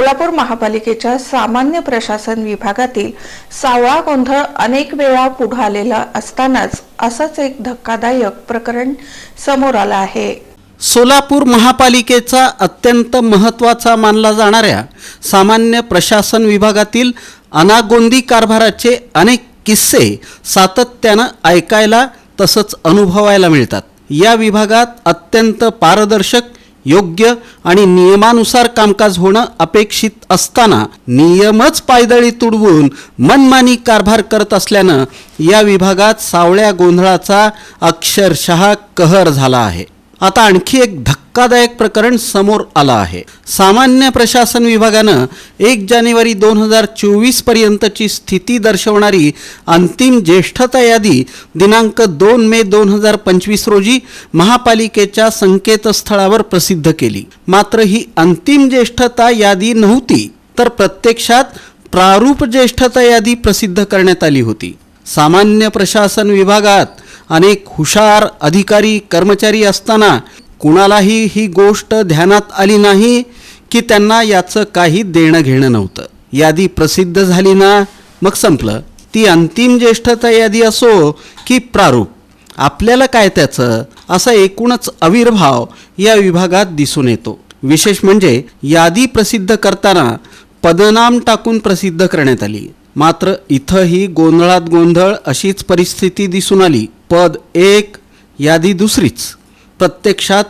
सोलापूर महापालिकेच्या सामान्य प्रशासन विभागातील सावळा गोंधळ अनेक वेळा पुढे आलेला असतानाच असंच एक धक्कादायक प्रकरण समोर आलं आहे. सोलापूर महापालिकेचा अत्यंत महत्त्वाचा मानला जाणाऱ्या सामान्य प्रशासन विभागातील अनागोंदी कारभाराचे अनेक किस्से सातत्यानं ऐकायला तसंच अनुभवायला मिळतात. या विभागात अत्यंत पारदर्शक योग्य आणि नियमानुसार कामकाज होणं अपेक्षित असताना नियमच पायदळी तुडवून मनमानी कारभार करत असल्यानं या विभागात सावळ्या गोंधळाचा अक्षरशः कहर झाला आहे. आता आणखी एक धक्कादायक प्रकरण समोर आलं आहे. सामान्य प्रशासन विभागानं एक जानेवारी दोन हजार चोवीस पर्यंतची स्थिती दर्शवणारी अंतिम ज्येष्ठता यादी दिनांक दोन मे दोन हजार पंचवीस रोजी महापालिकेच्या संकेतस्थळावर प्रसिद्ध केली. मात्र ही अंतिम ज्येष्ठता यादी नव्हती तर प्रत्यक्षात प्रारूप ज्येष्ठता यादी प्रसिद्ध करण्यात आली होती. सामान्य प्रशासन विभागात अनेक हुशार अधिकारी कर्मचारी असताना कुणालाही ही गोष्ट ध्यानात आली नाही की त्यांना याचं काही देणं घेणं नव्हतं. यादी प्रसिद्ध झाली ना? मग संपलं. ती अंतिम ज्येष्ठता यादी असो की प्रारूप. आपल्याला काय त्याचं? असा एकूणच आविर्भाव या विभागात दिसून येतो. विशेष म्हणजे यादी प्रसिद्ध करताना पदनाम टाकून प्रसिद्ध करण्यात आली. मात्र इथंही गोंधळात गोंधळ अशीच परिस्थिती दिसून आली. पद एक यादी दुसरीच. प्रत्यक्षात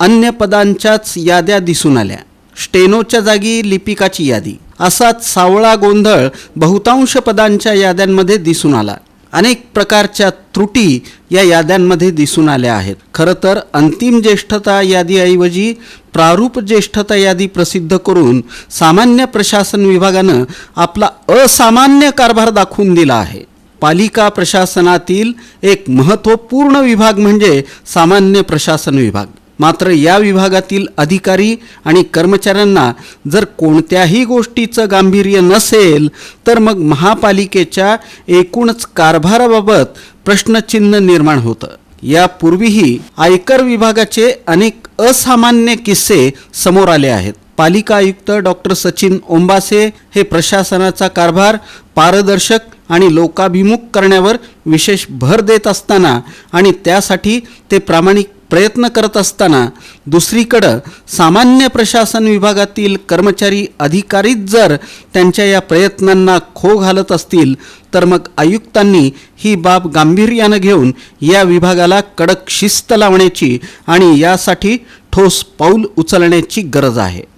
अन्य पदांच्याच याद्या दिसून आल्या. स्टेनोच्या जागी लिपिकाची यादी. असाच सावळा गोंधळ बहुतांश पदांच्या याद्यांमध्ये दिसून आला. अनेक प्रकारच्या त्रुटी या याद्यांमध्ये दिसून आल्या आहेत. खरं तर अंतिम ज्येष्ठता यादीऐवजी प्रारूप ज्येष्ठता यादी प्रसिद्ध करून सामान्य प्रशासन विभागानं आपला असामान्य कारभार दाखवून दिला आहे. पालिका प्रशासनातील एक महत्त्वपूर्ण विभाग म्हणजे सामान्य प्रशासन विभाग. मात्र या विभागातील अधिकारी आणि कर्मचाऱ्यांना जर कोणत्याही गोष्टीचं गांभीर्य नसेल तर मग महापालिकेच्या एकूणच कारभाराबाबत प्रश्नचिन्ह निर्माण होतं. यापूर्वीही आयकर विभागाचे अनेक असामान्य किस्से समोर आले आहेत. पालिका आयुक्त डॉक्टर सचिन ओंबासे हे प्रशासनाचा कारभार पारदर्शक आणि लोकाभिमुख करण्यावर विशेष भर देत असताना आणि त्यासाठी ते प्रामाणिक प्रयत्न करत असताना दुसरीकडं सामान्य प्रशासन विभागातील कर्मचारी अधिकारीच जर त्यांच्या या प्रयत्नांना खो घालत असतील तर मग आयुक्तांनी ही बाब गांभीर्यानं घेऊन या विभागाला कडक शिस्त लावण्याची आणि यासाठी ठोस पाऊल उचलण्याची गरज आहे.